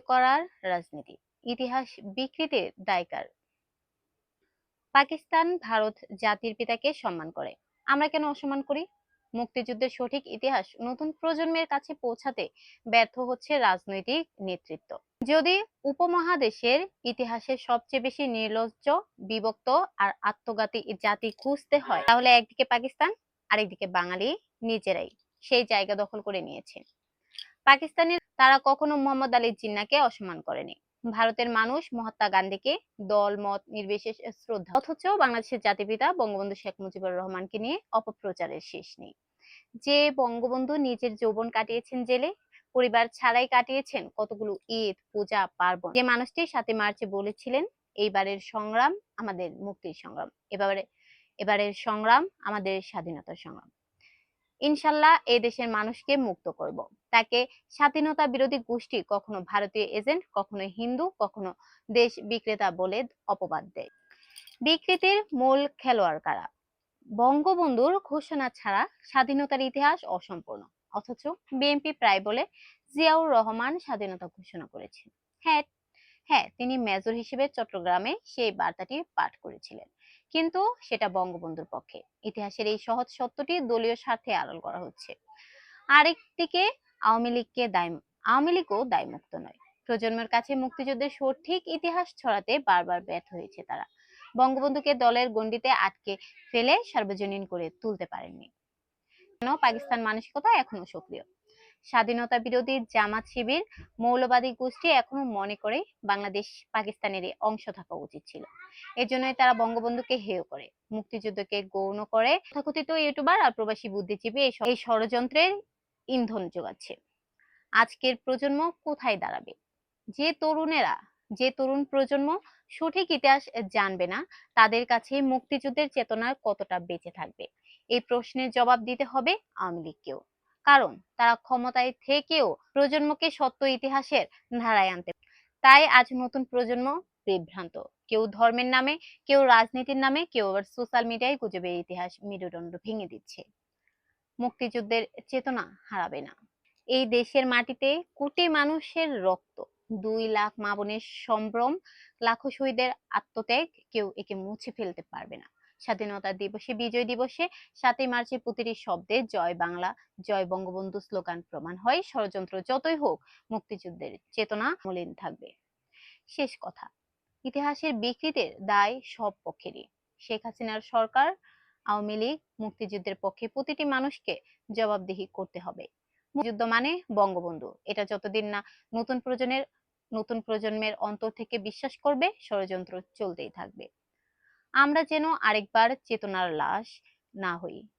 করার রাজনীতি। ইতিহাস বিকৃতির দায়কার। পাকিস্তান ভারত জাতির পিতাকে সম্মান করে। আমরা কেন অসম্মান করি? মুক্তিযুদ্ধের সঠিক ইতিহাস নতুন প্রজন্মের কাছে পৌঁছাতে ব্যর্থ হচ্ছে রাজনৈতিক নেতৃত্ব। যদি উপমহাদেশের ইতিহাসে সবচেয়ে বেশি নির্লজ্জ, বিভক্ত আর আত্মঘাতী জাতি খুঁজতে হয়, তাহলে একদিকে পাকিস্তান, আরেকদিকে বাঙালি নিজেরাই সেই জায়গা দখল করে নিয়েছে। পাকিস্তানের তারা কখনো মোহাম্মদ আলী জিন্নাকে অসম্মান করেনি। ভারতের মানুষ মহাত্মা গান্ধীকে দল, মত, নির্বিশেষে, শ্রদ্ধা, অথচ বাংলাদেশের জাতিপিতা বঙ্গবন্ধু শেখ মুজিবুর রহমানকে নিয়ে অপপ্রচারের শেষ নেই। যে বঙ্গবন্ধু নিজের যৌবন কাটিয়েছেন জেলে, পরিবার ছাড়াই কাটিয়েছেন কতগুলো ঈদ, পূজা, পার্বণ, যে মানুষটি সাথে মার্চে বলেছিলেন, এইবারের সংগ্রাম আমাদের মুক্তির সংগ্রাম, এবারে, এবারের সংগ্রাম আমাদের স্বাধীনতার সংগ্রাম। ইনশাল্লাহ এই দেশের মানুষকে মুক্ত করব। তাকে স্বাধীনতা বিরোধী গোষ্ঠী কখনো ভারতীয় এজেন্ট, কখনো হিন্দু, কখনো দেশ বিক্রেতা বলে অপবাদ দেয়। বিকৃতির মূল খেলোয়াড় কারা? বঙ্গবন্ধুর ঘোষণা ছাড়া স্বাধীনতার ইতিহাস অসম্পূর্ণ, অথচ বিএনপি প্রায় বলে জিয়াউর রহমান স্বাধীনতা ঘোষণা করেছেন। হ্যাঁ হ্যাঁ তিনি মেজর হিসেবে চট্টগ্রামে সেই বার্তাটি পাঠ করেছিলেন। কিন্তু সেটা বঙ্গবন্ধুর পক্ষে। ইতিহাসের এই সহজ সত্যটি দলীয় স্বার্থে আড়াল করা হচ্ছে। আরেকদিকে আওয়ামী লীগকে দায়, আওয়ামী লীগও দায়মুক্ত নয়। প্রজন্মের কাছে মুক্তিযুদ্ধের সঠিক ইতিহাস ছড়াতে বারবার ব্যর্থ হয়েছে তারা। বঙ্গবন্ধুকে দলের গণ্ডিতে আটকে ফেলে সার্বজনীন করে তুলতে পারেননি। কেন? পাকিস্তান মানসিকতা এখনও সক্রিয়। স্বাধীনতা বিরোধী জামাত শিবির মৌলবাদী গোষ্ঠী এখনও মনে করে বাংলাদেশ পাকিস্তানের অংশ থাকা উচিত ছিল। এজন্যই তারা বঙ্গবন্ধুকে হেয় করে, মুক্তিযুদ্ধকে গৌণ করে। তথাকথিত ইউটিউবার আর প্রবাসী বুদ্ধিজীবী এই ষড়যন্ত্রের ইন্ধন যোগাচ্ছে। আজকের প্রজন্ম কোথায় দাঁড়াবে? যে তরুণেরা, যে তরুণ প্রজন্ম সঠিক ইতিহাস জানবে না, তাদের কাছে মুক্তিযুদ্ধের চেতনা কতটা বেঁচে থাকবে? এই প্রশ্নের জবাব দিতে হবে আওয়ামী লীগকেও। কারণ তারা ক্ষমতায় থেকেও প্রজন্মকে সত্য ইতিহাসের ধারায় আনতে তাই আজ নতুন প্রজন্ম বিভ্রান্ত। কেউ ধর্মের নামে, কেউ রাজনীতির নামে, কেউ আবার সোশ্যাল মিডিয়ায় গুজবের ইতিহাস মেরুদণ্ড ভেঙে দিচ্ছে। মুক্তিযুদ্ধের চেতনা হারাবে না। এই দেশের মাটিতে কোটি মানুষের রক্ত, দুই লাখ মা বোনের সম্ভ্রম, লাখো শহীদের আত্মত্যাগ কেউ একে মুছে ফেলতে পারবে না। স্বাধীনতা দিবসে, বিজয় দিবসে সাতই মার্চে প্রতিটি শব্দে জয় বাংলা, জয় বঙ্গবন্ধু স্লোগান প্রমাণ হয়। ষড়যন্ত্র যতই হোক, মুক্তিযুদ্ধের চেতনা মলিন থাকবে। শেষ কথা, ইতিহাসের বিকৃতির দায় সব পক্ষেরই। শেখ হাসিনার সরকার আওয়ামী লীগ মুক্তিযুদ্ধের পক্ষে প্রতিটি মানুষকে জবাবদিহি করতে হবে। যুদ্ধ মানে বঙ্গবন্ধু। এটা যতদিন না নতুন প্রজন্মের নতুন প্রজন্মের অন্তর থেকে বিশ্বাস করবে, ষড়যন্ত্র চলতেই থাকবে। আমরা যেন আরেকবার চেতনার লাশ না হই।